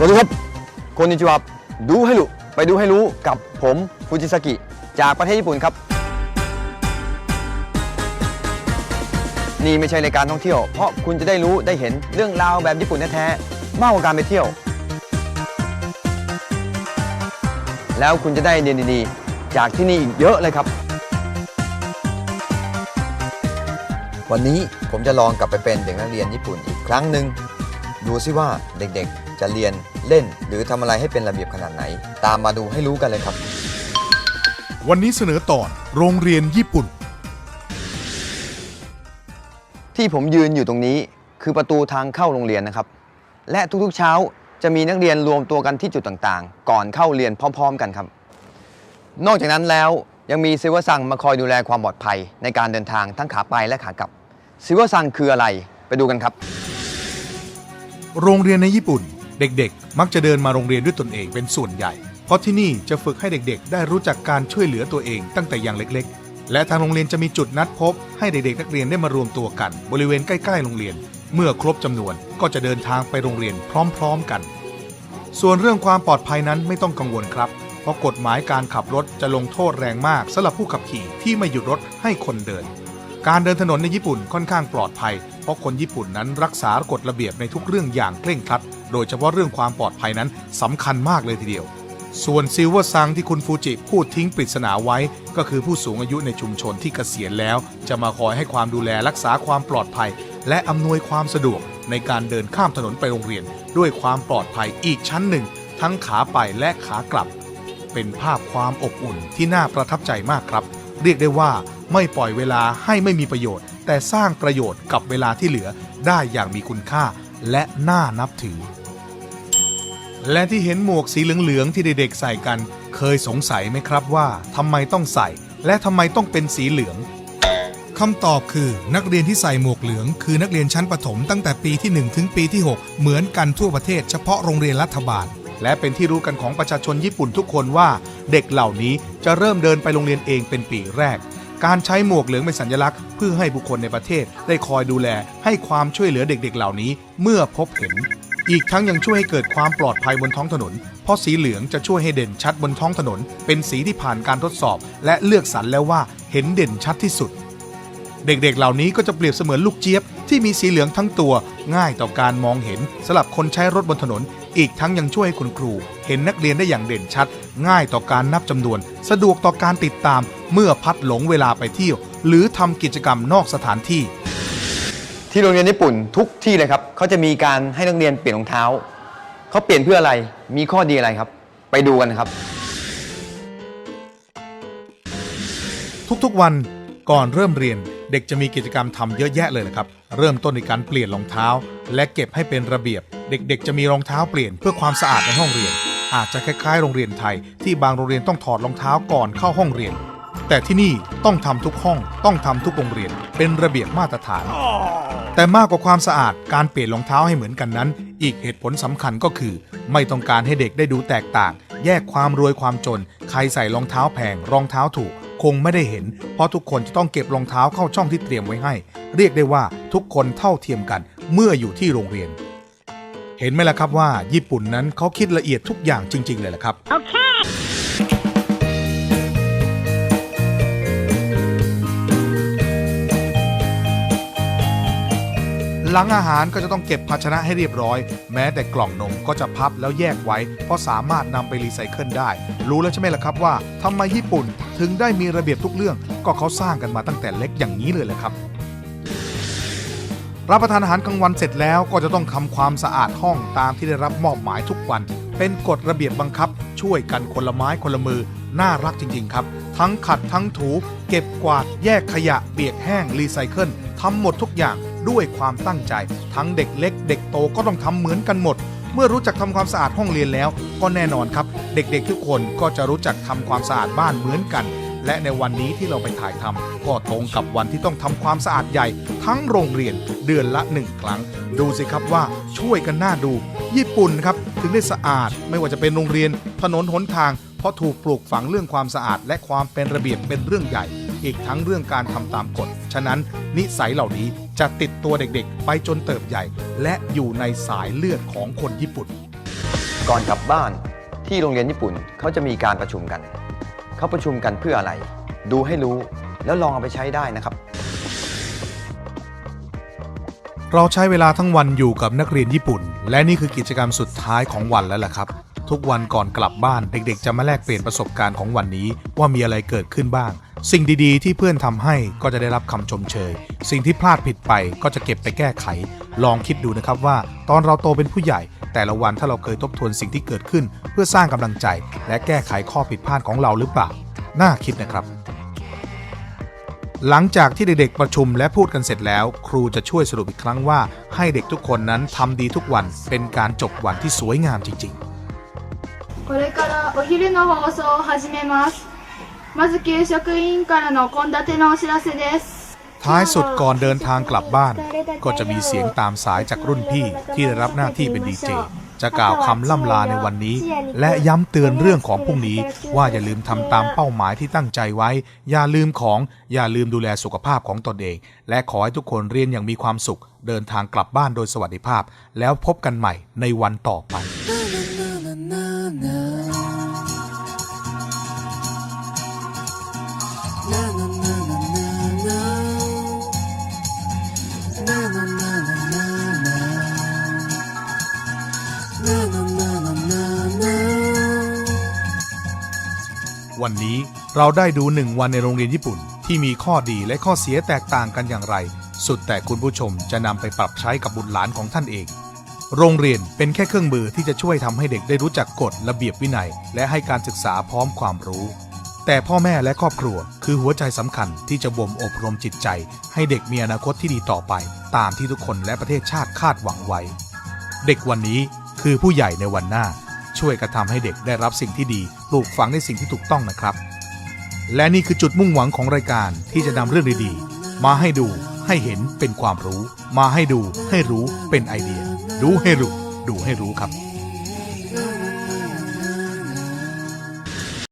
สวัสดีครับคนนิจิวะดูให้รู้ไปดูให้รู้กับผมฟูจิสกิ จากประเทศญี่ปุ่นครับ นี่ไม่ใช่รายการท่องเที่ยว เพราะคุณจะได้รู้ได้เห็นเรื่องราวแบบญี่ปุ่นแท้ๆมากกว่าการไปเที่ยว แล้วคุณจะได้เรียนดีๆ จากที่นี่อีกเยอะเลยครับ วันนี้ผมจะลองกลับไปเป็นเด็กนักเรียนญี่ปุ่นอีกครั้งหนึ่งดูซิว่าเด็กๆ จะเรียนเล่น หรือทำอะไรให้เป็นระเบียบขนาดไหน ตามมาดูให้รู้กันเลยครับ วันนี้เสนอตอนโรงเรียนญี่ปุ่น ที่ผมยืนอยู่ตรงนี้คือประตูทางเข้าโรงเรียนนะครับ และทุกๆเช้าจะมีนักเรียนรวมตัวกันที่จุดต่างๆ ก่อนเข้าเรียนพร้อม ๆ กันครับ นอกจากนั้นแล้วยังมีซิวซังมาคอยดูแลความปลอดภัยในการเดินทางทั้งขาไปและขากลับซิวซังคืออะไรไปดูกันครับ โรงเรียนในญี่ปุ่น เด็กๆ มักจะเดินมาโรงเรียนด้วยตนเองเป็นส่วนใหญ่ เพราะที่นี่จะฝึกให้เด็กๆ ได้รู้จักการช่วยเหลือตัวเองตั้งแต่อย่างเล็กๆ และทางโรงเรียนจะมีจุดนัดพบ ให้เด็กๆ นักเรียนได้มารวมตัวกัน บริเวณใกล้ๆ โรงเรียน เมื่อครบจำนวนก็จะเดินทางไปโรงเรียนพร้อมๆกัน ส่วนเรื่องความปลอดภัยนั้นไม่ต้องกังวลครับ เพราะกฎหมายการขับรถจะลงโทษแรงมากสำหรับผู้ขับขี่ที่ไม่หยุดรถให้คนเดิน การเดินถนนในญี่ปุ่นค่อนข้างปลอดภัย เพราะคนญี่ปุ่นนั้นรักษากฎระเบียบในทุกเรื่องอย่างเคร่งครัด โดยเฉพาะเรื่องความปลอดภัยนั้นสำคัญมากเลยทีเดียว ส่วนซิลเวอร์ซังที่คุณฟูจิพูดทิ้งปริศนาไว้ ก็คือผู้สูงอายุในชุมชนที่เกษียณแล้ว จะมาคอยให้ความดูแลรักษาความปลอดภัย และอำนวยความสะดวกในการเดินข้ามถนนไปโรงเรียน ด้วยความปลอดภัยอีกชั้นหนึ่ง ทั้งขาไปและขากลับ เป็นภาพความอบอุ่นที่น่าประทับใจมากครับ เรียกได้ว่าไม่ปล่อยเวลาให้ไม่มีประโยชน์ แต่สร้างประโยชน์กับเวลาที่เหลือได้อย่างมีคุณค่า และน่านับถือ และที่เห็นหมวกสีเหลือง ๆ ที่เด็กๆใส่กัน เคยสงสัยไหมครับว่าทำไมต้องใส่ และทำไมต้องเป็นสีเหลืองคำตอบคือนักเรียนที่ใส่หมวกเหลือง คือนักเรียนชั้นประถมตั้งแต่ปีที่ 1 ถึงปีที่ 6 เหมือนกันทั่วประเทศเฉพาะโรงเรียนรัฐบาล และเป็นที่รู้กันของประชาชนญี่ปุ่นทุกคนว่า เด็กเหล่านี้จะเริ่มเดินไปโรงเรียนเองเป็นปีแรก การใช้หมวกเหลืองเป็นสัญลักษณ์เพื่อให้บุคคลในประเทศได้คอยดูแลให้ความช่วยเหลือเด็กๆ เหล่านี้เมื่อพบเห็น อีกทั้งยังช่วยให้เกิดความปลอดภัยบนท้องถนน เพราะสีเหลืองจะช่วยให้เด่นชัดบนท้องถนน เป็นสีที่ผ่านการทดสอบ และเลือกสรรแล้วว่าเห็นเด่นชัดที่สุด เด็กๆ เหล่านี้ก็จะเปรียบเสมือนลูกเจี๊ยบที่มีสีเหลืองทั้งตัว ง่ายต่อการมองเห็นสำหรับคนใช้รถบนถนน อีกทั้งยังช่วยให้คุณครู เห็นนักเรียนได้อย่างเด่นชัด ง่ายต่อการนับจำนวน สะดวกต่อการติดตาม เมื่อพัดหลงเวลาไปเที่ยว หรือทำกิจกรรมนอกสถานที่ ที่โรงเรียนญี่ปุ่นทุกที่เลยครับเขาจะมีการให้นักเรียนเปลี่ยนรองเท้าเขาเปลี่ยนเพื่ออะไรมีข้อดีอะไรครับ ไปดูกันครับ ทุกๆวันก่อนเริ่มเรียน เด็กจะมีกิจกรรมทำเยอะแยะเลยนะครับ เริ่มต้นในการเปลี่ยนรองเท้า และเก็บให้เป็นระเบียบ เด็กๆ จะมีรองเท้าเปลี่ยนเพื่อความสะอาดในห้องเรียน อาจจะคล้ายๆ โรงเรียนไทย ที่บางโรงเรียนต้องถอดรองเท้าก่อนเข้าห้องเรียน แต่ที่นี่ต้องทำทุกห้อง ต้องทำทุกโรงเรียน เป็นระเบียบมาตรฐาน แต่มากกว่าความสะอาดการเปลี่ยนรองเท้าให้เหมือนกันนั้น อีกเหตุผลสำคัญก็คือ ไม่ต้องการให้เด็กได้ดูแตกต่าง แยกความรวยความจน ใครใส่รองเท้าแพงรองเท้าถูก คงไม่ได้เห็น เพราะทุกคนจะต้องเก็บรองเท้าเข้าช่องที่เตรียมไว้ให้ เรียกได้ว่าทุกคนเท่าเทียมกันเมื่ออยู่ที่โรงเรียน เห็นไหมล่ะครับว่า ญี่ปุ่นนั้นเขาคิดละเอียดทุกอย่างจริง ๆ เลยแหละครับ หลังอาหารก็จะต้องเก็บภาชนะให้เรียบร้อย แม้แต่กล่องนมก็จะพับแล้วแยกไว้ เพราะสามารถนำไปรีไซเคิลได้ รู้แล้วใช่ไหมล่ะครับว่าทำไมญี่ปุ่นถึงได้มีระเบียบทุกเรื่อง ก็เขาสร้างกันมาตั้งแต่เล็กอย่างนี้เลยแหละครับรับประทานอาหารกลางวันเสร็จแล้วก็จะต้องทำความสะอาดห้องตามที่ได้รับมอบหมายทุกวัน เป็นกฎระเบียบบังคับ ช่วยกันคนละไม้คนละมือ น่ารักจริง ๆ ครับ ทั้งขัดทั้งถู เก็บกวาดแยกขยะเปียกแห้งรีไซเคิลทำหมดทุกอย่างด้วยความตั้งใจ ทั้งเด็กเล็ก เด็กโตก็ต้องทำเหมือนกันหมด เมื่อรู้จักทำความสะอาดห้องเรียนแล้ว ก็แน่นอนครับ เด็กๆ ทุกคนก็จะรู้จักทำความสะอาดบ้านเหมือนกัน และในวันนี้ที่เราไปถ่ายทำก็ตรงกับวันที่ต้องทำความสะอาดใหญ่ ทั้งโรงเรียนเดือนละหนึ่งครั้ง ดูสิครับว่าช่วยกันหน้าดู ญี่ปุ่นครับถึงได้สะอาดไม่ว่าจะเป็นโรงเรียน ถนนหนทาง เพราะถูกปลูกฝังเรื่องความสะอาดและความเป็นระเบียบเป็นเรื่องใหญ่ อีกทั้งเรื่องการทำตามกฎ ฉะนั้นนิสัยเหล่านี้จะติดตัวเด็กๆ ไปจนเติบใหญ่ และอยู่ในสายเลือดของคนญี่ปุ่น ก่อนกลับบ้านที่โรงเรียนญี่ปุ่นเขาจะมีการประชุมกัน เขาประชุมกันเพื่ออะไร ดูให้รู้แล้วลองเอาไปใช้ได้นะครับ เราใช้เวลาทั้งวันอยู่กับนักเรียนญี่ปุ่น และนี่คือกิจกรรมสุดท้ายของวันแล้วล่ะครับ ทุกวันก่อนกลับบ้านเด็กๆ จะมาแลกเปลี่ยนประสบการณ์ของวันนี้ว่ามีอะไรเกิดขึ้นบ้าง สิ่งดีๆ ที่เพื่อนทำให้ก็จะได้รับคำชมเชย สิ่งที่พลาดผิดไปก็จะเก็บไปแก้ไข ลองคิดดูนะครับว่า ตอนเราโตเป็นผู้ใหญ่ แต่ละวันถ้าเราเคยทบทวนสิ่งที่เกิดขึ้น เพื่อสร้างกำลังใจ และแก้ไขข้อผิดพลาดของเราหรือเปล่า น่าคิดนะครับ หลังจากที่เด็กๆประชุมและพูดกันเสร็จแล้ว ครูจะช่วยสรุปอีกครั้งว่า ให้เด็กทุกคนนั้นทำดีทุกวันเป็นการจบวันที่สวยงามจริง これからお昼の放送を始めます。まず給食委員からの献立のお知らせです。 ๆ ท้ายสุดก่อนเดินทางกลับบ้าน ก็จะมีเสียงตามสายจากรุ่นพี่ที่ได้รับหน้าที่เป็นดีเจ จะกล่าวคำล่ำลาในวันนี้ และย้ำเตือนเรื่องของพรุ่งนี้ ว่าอย่าลืมทำตามเป้าหมายที่ตั้งใจไว้ อย่าลืมของ อย่าลืมดูแลสุขภาพของตนเอง และขอให้ทุกคนเรียนอย่างมีความสุข เดินทางกลับบ้านโดยสวัสดิภาพ แล้วพบกันใหม่ในวันต่อไป วันนี้เราได้ดูหนึ่งวันในโรงเรียนญี่ปุ่น ที่มีข้อดีและข้อเสียแตกต่างกันอย่างไร สุดแต่คุณผู้ชมจะนำไปปรับใช้กับบุตรหลานของท่านเอง โรงเรียนเป็นแค่เครื่องมือที่จะช่วยทำให้เด็กได้รู้จักกฎระเบียบวินัย และให้การศึกษาพร้อมความรู้ แต่พ่อแม่และครอบครัว คือหัวใจสำคัญที่จะบ่มอบรมจิตใจ ให้เด็กมีอนาคตที่ดีต่อไป ตามที่ทุกคนและประเทศชาติคาดหวังไว้ เด็กวันนี้คือผู้ใหญ่ในวันหน้า ช่วยกระทำให้เด็กได้รับสิ่งที่ดีปลูกฝังในสิ่งที่ถูกต้องนะครับ และนี่คือจุดมุ่งหวังของรายการที่จะนำเรื่องดีๆ มาให้ดูให้เห็นเป็นความรู้ มาให้ดูให้รู้เป็นไอเดีย ดูให้รู้ ดูให้รู้ครับ